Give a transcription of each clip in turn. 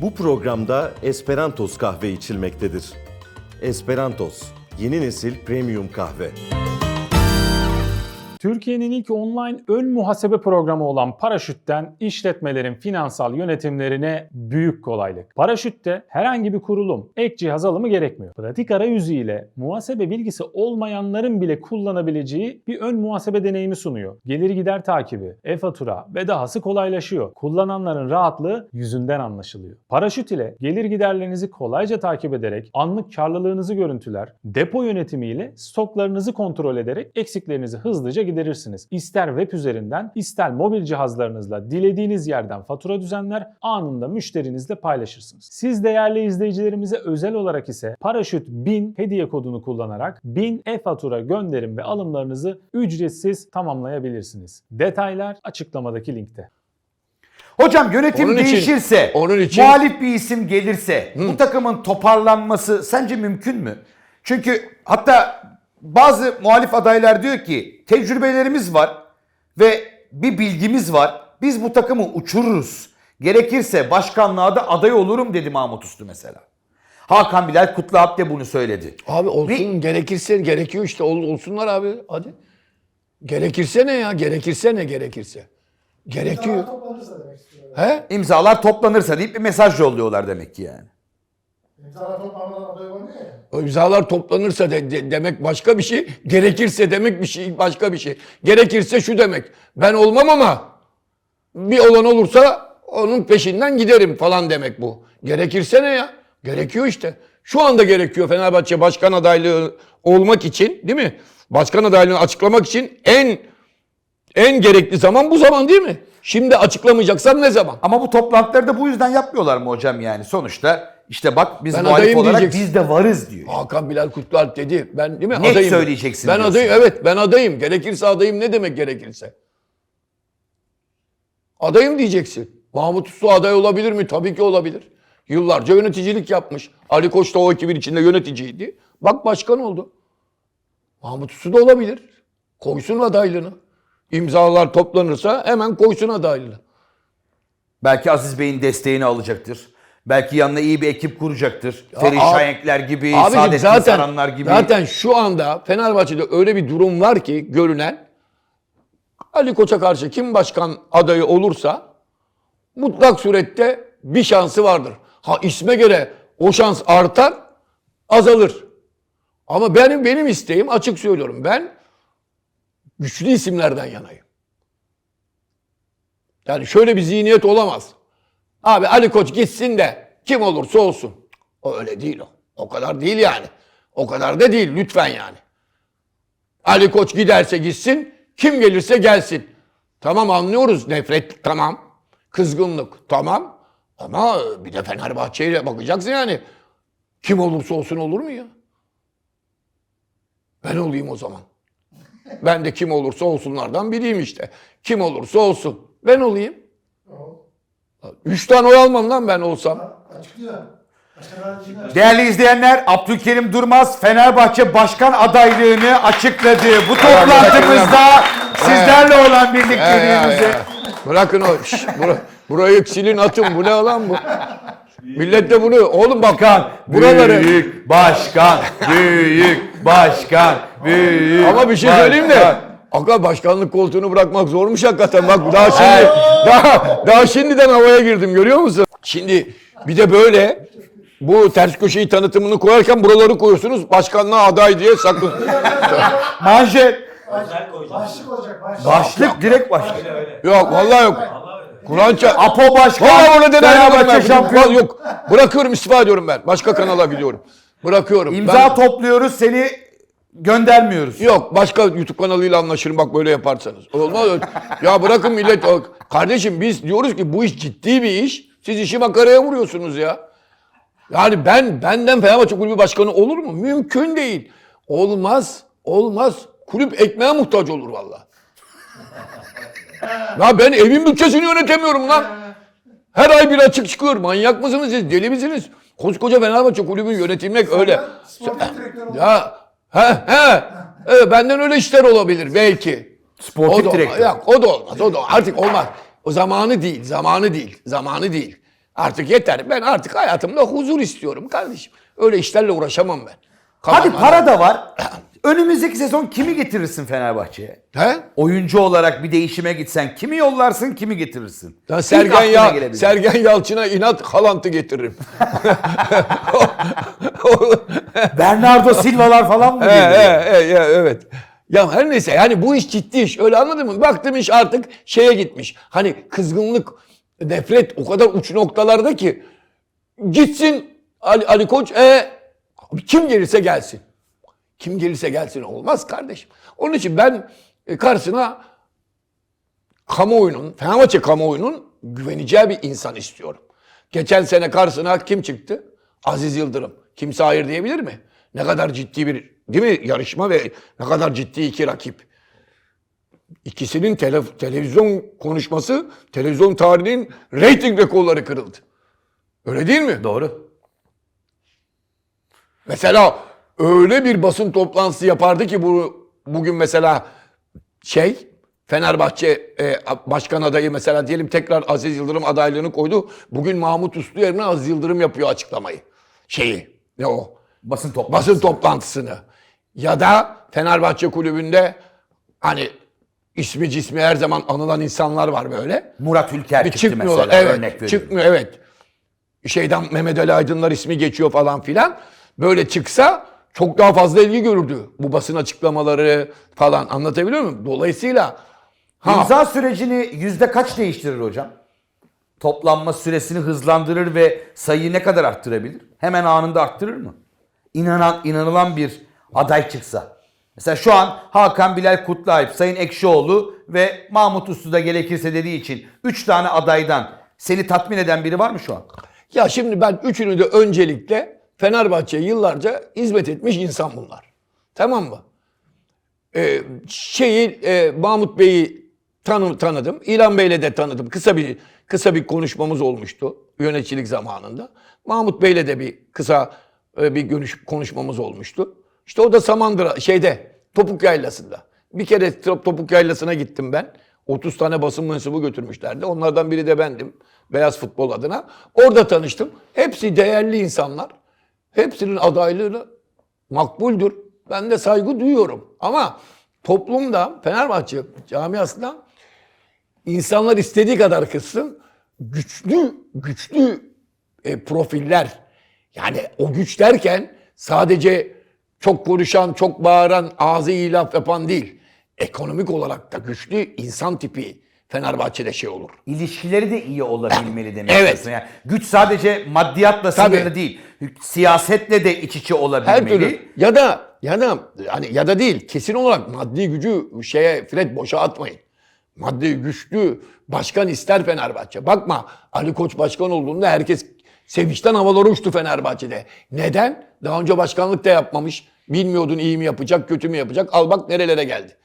Bu programda Esperantos kahve içilmektedir. Esperantos, yeni nesil premium kahve. Türkiye'nin ilk online ön muhasebe programı olan Paraşüt'ten işletmelerin finansal yönetimlerine büyük kolaylık. Paraşüt'te herhangi bir kurulum, ek cihaz alımı gerekmiyor. Pratik arayüzü ile muhasebe bilgisi olmayanların bile kullanabileceği bir ön muhasebe deneyimi sunuyor. Gelir gider takibi, e-fatura ve dahası kolaylaşıyor. Kullananların rahatlığı yüzünden anlaşılıyor. Paraşüt ile gelir giderlerinizi kolayca takip ederek anlık karlılığınızı görüntüler, depo yönetimi ile stoklarınızı kontrol ederek eksiklerinizi hızlıca giderirsiniz. İster web üzerinden, ister mobil cihazlarınızla dilediğiniz yerden fatura düzenler, anında müşterinizle paylaşırsınız. Siz değerli izleyicilerimize özel olarak ise Paraşüt 1000 hediye kodunu kullanarak 1000 e-fatura gönderim ve alımlarınızı ücretsiz tamamlayabilirsiniz. Detaylar açıklamadaki linkte. Hocam yönetim Onun için- değişirse, onun için- muhalif bir isim gelirse bu takımın toparlanması sence mümkün mü? Çünkü hatta bazı muhalif adaylar diyor ki tecrübelerimiz var ve bir bilgimiz var. Biz bu takımı uçururuz. Gerekirse başkanlığa da aday olurum dedi Mahmut Uslu mesela. Hakan Bilal Kutlualp de bunu söyledi. Abi olsun Bir- gerekirse gerekiyor işte ol, olsunlar abi hadi. Gerekirse ne ya? Gerekirse ne gerekirse? Gerekiyor. toplanırsa demek. He? İmzalar toplanırsa deyip bir mesaj yolluyorlar demek ki yani. İmzalar toplanmadan aday olamıyor ya. O imzalar toplanırsa de, de- demek başka bir şey. Gerekirse demek bir şey başka bir şey. Gerekirse şu demek. Ben olmam ama bir olan olursa onun peşinden giderim falan demek bu. Gerekirse ne ya? Gerekiyor işte. Şu anda gerekiyor Fenerbahçe başkan adaylığı olmak için değil mi? Başkan adaylığını açıklamak için en en gerekli zaman bu zaman değil mi? Şimdi açıklamayacaksan ne zaman? Ama bu toplantıları da bu yüzden yapmıyorlar mı hocam yani? Sonuçta işte bak biz Ben muhalif olarak diyeceksin. biz de varız diyor. Hakan Bilal Kutlualp dedi. Ben değil mi? Net adayım. söyleyeceksin Ben diyorsun. adayım. Evet ben adayım. Gerekirse adayım ne demek gerekirse? Adayım diyeceksin. Mahmut Uslu aday olabilir mi? Tabii ki olabilir. Yıllarca yöneticilik yapmış. Ali Koç da o ekibin içinde yöneticiydi. Bak başkan oldu. Mahmut Uslu da olabilir. Koysun adaylığını. İmzalar toplanırsa hemen koysun adaylığını. Belki Aziz Bey'in desteğini alacaktır. Belki yanına iyi bir ekip kuracaktır. Ferit abi- Şahenkler gibi, Abicim Saadettin zaten, Saranlar gibi. zaten şu anda Fenerbahçe'de öyle bir durum var ki görünen Ali Koç'a karşı kim başkan adayı olursa mutlak surette bir şansı vardır. Ha isme göre o şans artar, azalır. Ama benim benim isteğim açık söylüyorum. Ben güçlü isimlerden yanayım. Yani şöyle bir zihniyet olamaz. Abi Ali Koç gitsin de kim olursa olsun. O öyle değil o. O kadar değil yani. O kadar da değil lütfen yani. Ali Koç giderse gitsin, kim gelirse gelsin. Tamam anlıyoruz nefret tamam. Kızgınlık tamam. Ama bir de Fenerbahçe'ye bakacaksın yani. Kim olursa olsun olur mu ya? Ben olayım o zaman. Ben de kim olursa olsunlardan biriyim işte. Kim olursa olsun. Ben olayım. Üç tane oy almam lan ben olsam. Açıklıyor. Başkan Değerli izleyenler, Abdülkerim Durmaz Fenerbahçe Başkan adaylığını açıkladı. Bu toplantımızda sizlerle olan birlikteliğimizi. Bırakın o. Şş, bura- burayı silin atın. Bu ne lan bu? Millet de bunu. Oğlum bak. buraları. Büyük başkan, büyük başkan, büyük Ama bir şey başkan. söyleyeyim de. Aga başkanlık koltuğunu bırakmak zormuş hakikaten. Bak daha şimdi daha, daha şimdiden havaya girdim görüyor musun? Şimdi bir de böyle bu ters köşeyi tanıtımını koyarken buraları koyuyorsunuz. Başkanlığa aday diye sakın. Manşet, Başlık olacak başlık. başlık direkt başlık. yok vallahi yok. Kur'an ça- Apo Başkan, Valla burada Fenerbahçe şampiyon. Yok. Bırakıyorum istifa ediyorum ben. Başka kanala gidiyorum. Bırakıyorum. İmza Ben- topluyoruz, seni göndermiyoruz. Yok başka YouTube kanalıyla anlaşırım bak böyle yaparsanız. Olmaz ya bırakın millet. Kardeşim biz diyoruz ki bu iş ciddi bir iş. Siz işi makaraya vuruyorsunuz ya. Yani ben benden Fenerbahçe kulübü başkanı olur mu? Mümkün değil. Olmaz. Olmaz. Kulüp ekmeğe muhtaç olur valla. ya ben evin bütçesini yönetemiyorum lan. Her ay bir açık çıkıyor. Manyak mısınız siz? Deli misiniz? Koskoca Fenerbahçe kulübünün yönetilmek öyle. Sportif. Ya he he. Evet, benden öyle işler olabilir belki. Sportif o da, direktör. Yok o da olmaz. O da artık olmaz. O zamanı değil. Zamanı değil. Zamanı değil. Artık yeter. Ben artık hayatımda huzur istiyorum kardeşim. Öyle işlerle uğraşamam ben. Hadi Kafam- para da var. Önümüzdeki sezon kimi getirirsin Fenerbahçe'ye? He? Oyuncu olarak bir değişime gitsen kimi yollarsın, kimi getirirsin? Ya Sergen, ya. Sergen Yalçın'a inat Haaland'ı getiririm. Bernardo Silva'lar falan mı geliyor? he, he, he, evet. Ya her neyse yani bu iş ciddi iş. Öyle anladın mı? Baktım iş artık şeye gitmiş. Hani kızgınlık, nefret o kadar uç noktalarda ki gitsin Ali, Ali Koç e kim gelirse gelsin. Kim gelirse gelsin olmaz kardeşim. Onun için ben e, karşısına kamuoyunun, Fenerbahçe kamuoyunun güveneceği bir insan istiyorum. Geçen sene karşısına kim çıktı? Aziz Yıldırım. Kimse hayır diyebilir mi? Ne kadar ciddi bir değil mi yarışma ve ne kadar ciddi iki rakip. İkisinin tele- televizyon konuşması, televizyon tarihinin reyting rekorları kırıldı. Öyle değil mi? Doğru. Mesela öyle bir basın toplantısı yapardı ki bu bugün mesela şey Fenerbahçe e, başkan adayı mesela diyelim tekrar Aziz Yıldırım adaylığını koydu. Bugün Mahmut Uslu yerine Aziz Yıldırım yapıyor açıklamayı. Şeyi ne o? Basın toplantısı. Basın toplantısını. Ya da Fenerbahçe kulübünde hani ismi cismi her zaman anılan insanlar var böyle. Murat Ülker Bir çıktı mesela Evet. örnek veriyorum. Çıkmıyor evet. Şeyden Mehmet Ali Aydınlar ismi geçiyor falan filan. Böyle çıksa çok daha fazla ilgi görürdü. Bu basın açıklamaları falan anlatabiliyor muyum? Dolayısıyla ha, İmza sürecini yüzde kaç değiştirir hocam? Toplanma süresini hızlandırır ve sayıyı ne kadar arttırabilir? Hemen anında arttırır mı? İnanan, inanılan bir aday çıksa. Mesela şu an Hakan Bilal Kutluayıp, Sayın Ekşioğlu ve Mahmut Uslu da gerekirse dediği için 3 tane adaydan seni tatmin eden biri var mı şu an? ya şimdi ben üçünü de öncelikle Fenerbahçe'ye yıllarca hizmet etmiş insan bunlar. Tamam mı? Ee, şeyi e, Mahmut Bey'i tanı, tanıdım. İlhan Bey'le de tanıdım. Kısa bir kısa bir konuşmamız olmuştu yöneticilik zamanında. Mahmut Bey'le de bir kısa e, bir görüş konuşmamız olmuştu. İşte o da Samandıra şeyde Topuk Yaylası'nda. Bir kere Top- Topuk Yaylası'na gittim ben. 30 tane basın mensubu götürmüşlerdi. Onlardan biri de bendim. Beyaz futbol adına. Orada tanıştım. Hepsi değerli insanlar. Hepsinin adaylığını makbuldür. Ben de saygı duyuyorum. Ama toplumda Fenerbahçe camiasında insanlar istediği kadar kızsın güçlü güçlü e, profiller yani o güç derken sadece çok konuşan, çok bağıran, ağzı iyi laf yapan değil. Ekonomik olarak da güçlü insan tipi Fenerbahçe'de şey olur. İlişkileri de iyi olabilmeli demek Evet. istiyorsun. Yani güç sadece maddiyatla Tabii. sınırlı değil. Siyasetle de iç içe olabilmeli. Her türlü ya da ya da hani ya da değil kesin olarak maddi gücü şeye Fred boşa atmayın. Maddi güçlü başkan ister Fenerbahçe. Bakma Ali Koç başkan olduğunda herkes sevinçten havalara uçtu Fenerbahçe'de. Neden? Daha önce başkanlık da yapmamış. Bilmiyordun iyi mi yapacak, kötü mü yapacak. Al bak nerelere geldi.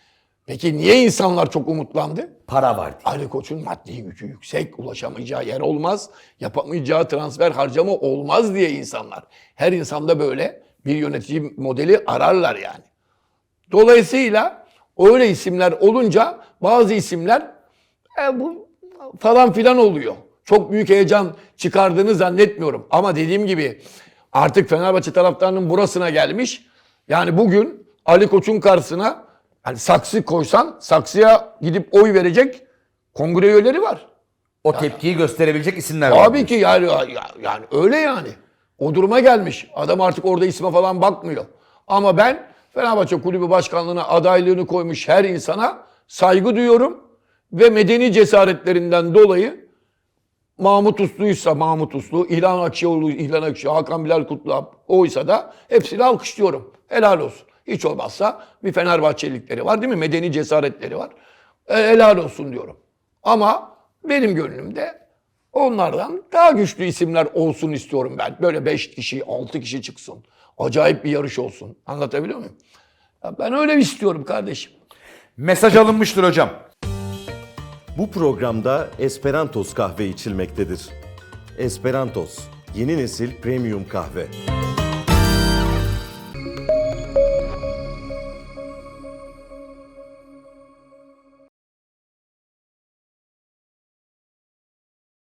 Peki niye insanlar çok umutlandı? Para var diye. Ali Koç'un maddi gücü yüksek, ulaşamayacağı yer olmaz, yapamayacağı transfer harcama olmaz diye insanlar. Her insanda böyle bir yönetici modeli ararlar yani. Dolayısıyla öyle isimler olunca bazı isimler e, bu falan filan oluyor. Çok büyük heyecan çıkardığını zannetmiyorum. Ama dediğim gibi artık Fenerbahçe taraftarının burasına gelmiş. Yani bugün Ali Koç'un karşısına hani saksı koysan saksıya gidip oy verecek kongre üyeleri var. O tepkiyi gösterebilecek isimler var. Tabii ki yani, ya- yani öyle yani. O duruma gelmiş. Adam artık orada isme falan bakmıyor. Ama ben Fenerbahçe Kulübü Başkanlığı'na adaylığını koymuş her insana saygı duyuyorum. Ve medeni cesaretlerinden dolayı Mahmut Uslu'ysa Mahmut Uslu, İlhan Akşioğlu, İlhan Akşioğlu, Hakan Bilal Kutlu oysa da hepsini alkışlıyorum. Helal olsun. Hiç olmazsa bir Fenerbahçelikleri var değil mi? Medeni cesaretleri var. E, helal olsun diyorum. Ama benim gönlümde onlardan daha güçlü isimler olsun istiyorum ben. Böyle 5 kişi, 6 kişi çıksın. Acayip bir yarış olsun. Anlatabiliyor muyum? Ya ben öyle istiyorum kardeşim. Mesaj alınmıştır hocam. Bu programda Esperantos kahve içilmektedir. Esperantos, yeni nesil premium kahve.